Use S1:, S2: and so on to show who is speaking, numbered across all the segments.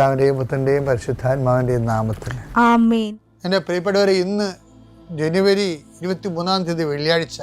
S1: പിതാവിന്റെയും പുത്രന്റെയും പരിശുദ്ധാത്മാവിന്റെയും നാമത്തിൽ.
S2: ആമേൻ.
S1: എന്റെ പ്രിയപ്പെട്ടവരെ ഇന്ന് ജനുവരി ഇരുപത്തി മൂന്നാം തീയതി വെള്ളിയാഴ്ച.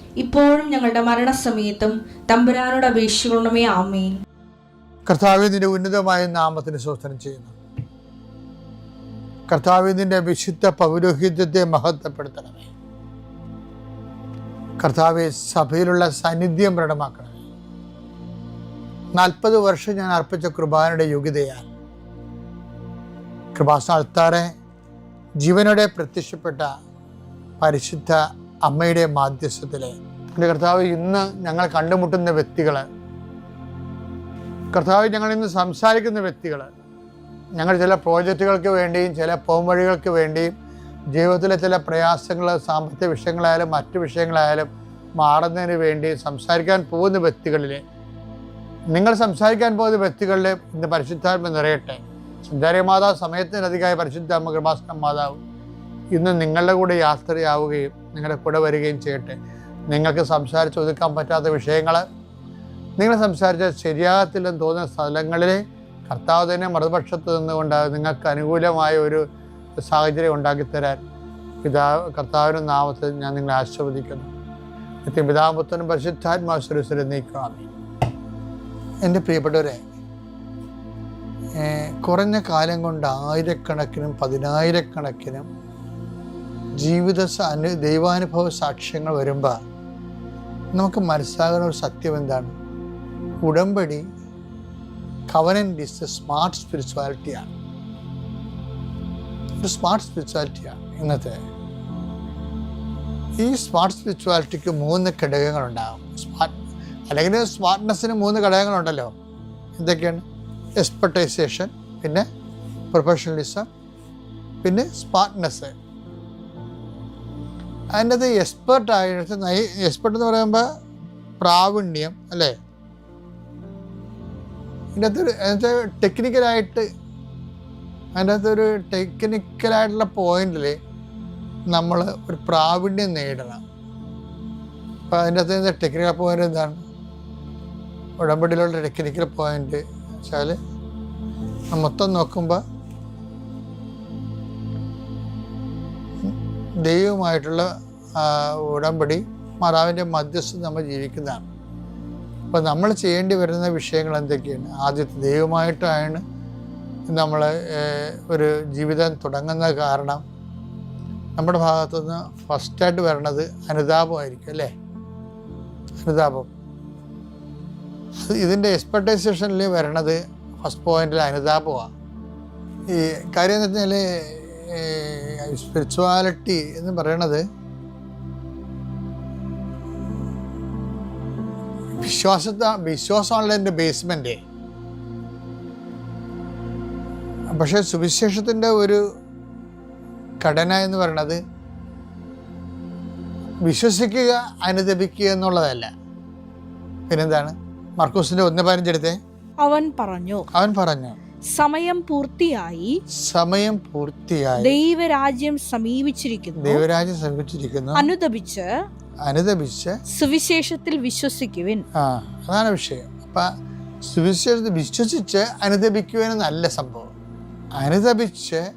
S3: ഇപ്പോഴും ഞങ്ങളുടെ മരണസമയത്തും തമ്പുരാനോട് അപേക്ഷിക്കണമേ ആമേൻ.
S1: നിന്റെ ഉന്നതമായ നാമത്തിന് സ്വസ്ഥനം ചെയ്യുന്നു. കർത്താവ് നിന്റെ വിശുദ്ധ പൗരോഹിത്യത്തെ മഹത്വപ്പെടുത്തണമേ. കർത്താവെ സഭയിലുള്ള സാന്നിധ്യം പ്രകടമാക്കണമേ. നാൽപ്പത് വർഷം ഞാൻ അർപ്പിച്ച കൃപാനയുടെ യോഗ്യതയാൽ കൃപാസ്ഥാനത്താറെ ജീവനോടെ പ്രത്യക്ഷപ്പെട്ട പരിശുദ്ധ അമ്മയുടെ മാധ്യസ്ഥത്തിലെ. എന്റെ കർത്താവ് ഇന്ന് ഞങ്ങൾ കണ്ടുമുട്ടുന്ന വ്യക്തികൾ കർത്താവ് ഞങ്ങൾ ഇന്ന് സംസാരിക്കുന്ന വ്യക്തികൾ ഞങ്ങൾ ചില പ്രോജക്റ്റുകൾക്ക് വേണ്ടിയും ചില പോംവഴികൾക്ക് വേണ്ടിയും ജീവിതത്തിലെ ചില പ്രയാസങ്ങൾ സാമ്പത്തിക വിഷയങ്ങളായാലും മറ്റു വിഷയങ്ങളായാലും മാറുന്നതിന് വേണ്ടി സംസാരിക്കാൻ പോകുന്ന വ്യക്തികളിൽ നിങ്ങൾ സംസാരിക്കാൻ പോകുന്ന വ്യക്തികളിൽ ഇന്ന് പരിശുദ്ധാത്മ നിറയട്ടെ. സഞ്ചാരി മാതാവ് സമയത്തിനധികമായ പരിശുദ്ധാത്മ കൃപാസനം മാതാവ് ഇന്ന് നിങ്ങളുടെ കൂടെ യാത്രയാവുകയും നിങ്ങളുടെ കൂടെ വരികയും ചെയ്യട്ടെ. നിങ്ങൾക്ക് സംസാരിച്ച് ഒതുക്കാൻ പറ്റാത്ത വിഷയങ്ങൾ നിങ്ങൾ സംസാരിച്ച ശരിയാകത്തില്ലെന്ന് തോന്നുന്ന സ്ഥലങ്ങളിൽ കർത്താവ് തന്നെ മറുപക്ഷത്ത് നിന്നുകൊണ്ട് നിങ്ങൾക്ക് അനുകൂലമായ ഒരു സാഹചര്യം ഉണ്ടാക്കിത്തരാൻ പിതാവ് കർത്താവിന്റെ നാമത്തിൽ ഞാൻ നിങ്ങളെ ആശീർവദിക്കുന്നു. നിത്യം പിതാപുത്തനും പരിശുദ്ധാത്മാശ്വരസ്വരം നീക്കാമി എന്റെ പ്രിയപ്പെട്ടവരെ കുറഞ്ഞ കാലം കൊണ്ട് ആയിരക്കണക്കിനും പതിനായിരക്കണക്കിനും ജീവിത ദൈവാനുഭവ സാക്ഷ്യങ്ങൾ വരുമ്പോൾ നമുക്ക് മനസ്സിലാകുന്ന ഒരു സത്യം എന്താണ്? ഉടമ്പടി കവനന്റ് ഇസ് എ സ്മാർട്ട് സ്പിരിച്വാലിറ്റിയാണ് ഒരു സ്മാർട്ട് സ്പിരിച്വാലിറ്റിയാണ് ഇന്നത്തെ. ഈ സ്മാർട്ട് സ്പിരിച്വാലിറ്റിക്ക് മൂന്ന് ഘടകങ്ങളുണ്ടാകും സ്മാർട്ട് അല്ലെങ്കിൽ സ്മാർട്ട്നെസ്സിന് മൂന്ന് ഘടകങ്ങളുണ്ടല്ലോ. എന്തൊക്കെയാണ്? എക്സ്പെർട്ടൈസേഷൻ പിന്നെ പ്രൊഫഷണലിസം പിന്നെ സ്മാർട്ട്നെസ് അതിന്റെ അത് എക്സ്പേർട്ട് ആയിട്ട് എക്സ്പെർട്ട് എന്ന് പറയുമ്പോൾ പ്രാവീണ്യം അല്ലേ? ഇതിന്റെ അകത്ത് ടെക്നിക്കലായിട്ട് അതിന്റെ അകത്തൊരു ടെക്നിക്കലായിട്ടുള്ള പോയിന്റിൽ നമ്മൾ ഒരു പ്രാവീണ്യം നേടണം. അപ്പോൾ അതിന്റെ അകത്ത് ടെക്നിക്കൽ പോയിന്റ് എന്താണ്? ഉടമ്പടിയിലുള്ള ടെക്നിക്കൽ പോയിന്റ് വെച്ചാൽ മൊത്തം നോക്കുമ്പോൾ ദൈവമായിട്ടുള്ള ഉടമ്പടി മാതാവിന്റെ മധ്യസ്ഥം നമ്മൾ ജീവിക്കുന്നതാണ്. അപ്പോൾ നമ്മൾ ചെയ്യേണ്ടി വരുന്ന വിഷയങ്ങൾ എന്തൊക്കെയാണ്? ആദ്യത്തെ ദൈവമായിട്ടാണ് നമ്മൾ ഒരു ജീവിതം തുടങ്ങുന്ന കാരണം നമ്മുടെ ഭാഗത്തുനിന്ന് ഫസ്റ്റായിട്ട് വരണത് അനുതാപമായിരിക്കും അല്ലേ? അനുതാപം. ഇതിന്റെ എക്സ്പെക്ടൈസേഷനിൽ വരണത് ഫസ്റ്റ് പോയിന്റിൽ അനുതാപമാണ്. ഈ കാര്യം എന്ന് വെച്ചാൽ സ്പിരിച്വാലിറ്റി എന്ന് പറയണത് വിശ്വാസത്തെ വിശ്വാസമാണല്ലോ എന്റെ ബേസ്മെന്റേ പക്ഷേ സുവിശേഷത്തിന്റെ ഒരു ഘടന എന്ന് പറയണത് വിശ്വസിക്കുക അനുദപിക്കുക എന്നുള്ളതല്ല. പിന്നെന്താണ്? മർക്കൂസിന്റെ ഒന്ന് പതിനഞ്ചെടുത്തേ
S2: അവൻ പറഞ്ഞു.
S1: അവൻ പറഞ്ഞു.
S2: സമയം പൂർത്തിയായി
S1: സമയം പൂർത്തിയായി.
S2: ദൈവരാജ്യം സമീപിച്ചിരിക്കുന്നു.
S1: ദൈവരാജ്യം സമീപിച്ചിരിക്കുന്നു.
S2: അനുദപിച്ച്
S1: അനുദപിച്ച്
S2: സുവിശേഷത്തിൽ വിശ്വസിക്കുവിൻ.
S1: ആ അതാണ് വിഷയം. അപ്പൊ സുവിശേഷത്തിൽ വിശ്വസിച്ച് അനുദപിക്കുവൻ നല്ല സംഭവം. അനുദപിച്ച്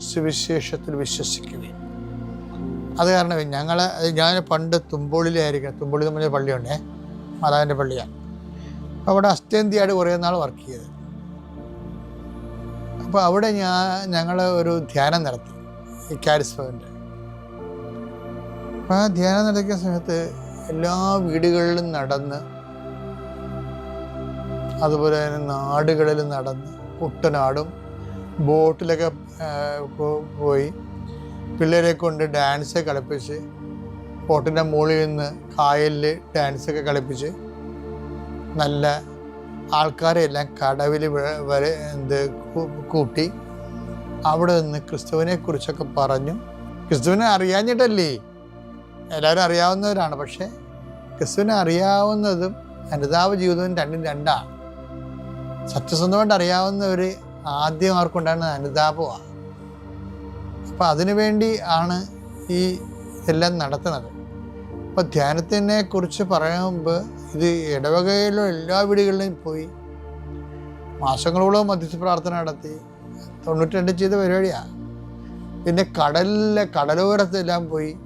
S1: സുവിശേഷത്തിൽ വിശ്വസിക്കുവിൻ. അത് കാരണം ഞങ്ങൾ ഞാൻ പണ്ട് തുമ്പോളിലായിരിക്കും തുമ്പോളി എന്ന് പറഞ്ഞ പള്ളിയുണ്ടേ മാതാവിന്റെ പള്ളിയാണ് അപ്പോൾ അവിടെ അസ്റ്റേന്തിയായിട്ട് കുറേ നാൾ വർക്ക് ചെയ്ത്. അപ്പോൾ അവിടെ ഞാൻ ഞങ്ങൾ ഒരു ധ്യാനം നടത്തി ഈ കാരിസ്ഫവന്റെ അപ്പോൾ ആ ധ്യാനം നടത്തിയ സമയത്ത് എല്ലാ വീടുകളിലും നടന്ന് അതുപോലെ തന്നെ നാടുകളിലും നടന്ന് കുട്ടനാടും ബോട്ടിലൊക്കെ പോയി. പിള്ളേരെ കൊണ്ട് ഡാൻസ് കളിപ്പിച്ച് ബോട്ടിന്റെ മുകളിൽ നിന്ന് കായലിൽ ഡാൻസൊക്കെ കളിപ്പിച്ച് നല്ല ആൾക്കാരെ എല്ലാം കടവിൽ വരെ എന്ത് കൂട്ടി അവിടെ നിന്ന് ക്രിസ്തുവിനെ കുറിച്ചൊക്കെ പറഞ്ഞു. ക്രിസ്തുവിനെ അറിയാഞ്ഞിട്ടല്ലേ? എല്ലാവരും അറിയാവുന്നവരാണ്. പക്ഷേ ക്രിസ്തുവിനെ അറിയാവുന്നതും അനുതാപ ജീവിതവും രണ്ടും രണ്ടാണ്. സത്യസന്ധമായിട്ട് അറിയാവുന്നവർ ആദ്യം അവർക്കുണ്ടാകുന്ന അനുതാപമാണ്. അപ്പം അതിനുവേണ്ടി ആണ് ഈ ഇതെല്ലാം നടത്തുന്നത്. അപ്പോൾ ധ്യാനത്തിനെ കുറിച്ച് പറയാൻ മുമ്പ് ഇത് ഇടവകയിലും എല്ലാ വീടുകളിലും പോയി മാസങ്ങളോളം മധ്യസ്ഥ പ്രാർത്ഥന നടത്തി. തൊണ്ണൂറ്റി ചെയ്ത പരിപാടിയാണ് പിന്നെ കടലിലെ കടലോരത്തെല്ലാം പോയി.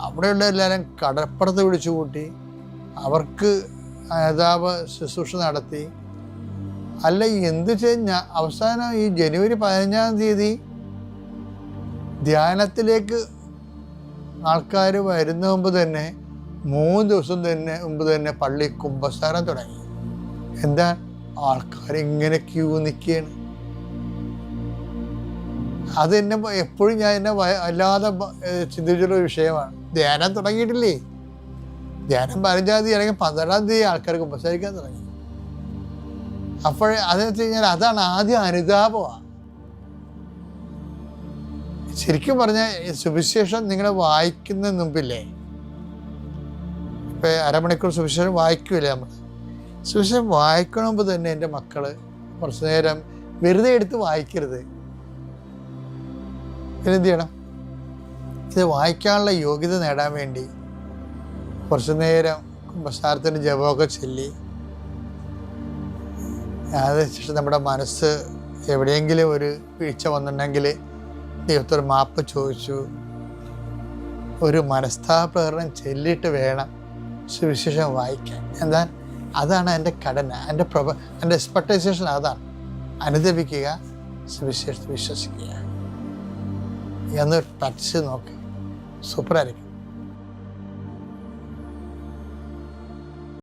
S1: അവിടെയുള്ള എല്ലാവരും കടപ്പുറത്ത് വിളിച്ചു കൂട്ടി. അവർക്ക് നേതാവ് ശുശ്രൂഷ നടത്തി. അല്ല എന്ത് ചെയ്ഞ്ഞ? അവസാനം ഈ ജനുവരി പതിനഞ്ചാം തീയതി ധ്യാനത്തിലേക്ക് ആൾക്കാർ വരുന്ന മുമ്പ് തന്നെ മൂന്ന് ദിവസം തന്നെ മുമ്പ് തന്നെ പള്ളി കുംഭസാരം തുടങ്ങി. എന്താ? ആൾക്കാർ ഇങ്ങനെ ക്യൂ നിൽക്കുകയാണ് അത് എന്നെ എപ്പോഴും ഞാൻ എന്നെ അല്ലാതെ ചിന്തിച്ചുള്ള ഒരു വിഷയമാണ്. ധ്യാനം തുടങ്ങിയിട്ടില്ലേ? ധ്യാനം പതിനഞ്ചാം തീയതി അല്ലെങ്കിൽ പന്ത്രണ്ടാം തീയതി ആൾക്കാർ കുമ്പസാരിക്കാൻ തുടങ്ങി. അപ്പോൾ അതെന്ന് വെച്ച് കഴിഞ്ഞാൽ അതാണ് ആദ്യം അനുതാപമാണ്. ശരിക്കും പറഞ്ഞാൽ സുവിശേഷം നിങ്ങൾ വായിക്കുന്ന മുമ്പില്ലേ ഇപ്പം അരമണിക്കൂർ സുവിശേഷം വായിക്കൂലേ നമ്മൾ സുവിശേഷം വായിക്കണ മുമ്പ് തന്നെ എന്റെ മക്കൾ കുറച്ച് നേരം വെറുതെ എടുത്ത് വായിക്കരുത്. ഇതെന്ത് ചെയ്യണം? ഇത് വായിക്കാനുള്ള യോഗ്യത നേടാൻ വേണ്ടി കുറച്ച് നേരം കുംഭസാരത്തിന്റെ ജപമൊക്കെ ചൊല്ലി അതിനുശേഷം നമ്മുടെ മനസ്സ് എവിടെയെങ്കിലും ഒരു വീഴ്ച വന്നിട്ടുണ്ടെങ്കിൽ ദൈവത്തോട് മാപ്പ് ചോദിച്ചു. ഒരു മനസ്താപകരണം ചെല്ലിട്ട് വേണം സുവിശേഷം വായിക്കാൻ. എന്താ അതാണ് എന്റെ കടന എന്റെ പ്രഭ എന്റെ എക്സ്പെക്ടൈസേഷൻ അതാണ്. അനുദപിക്കുക സുവിശേഷത്തിൽ വിശ്വസിക്കുക. എന്ന് പ്രാക്ടീസ് നോക്ക്. സൂപ്പറായിരിക്കും.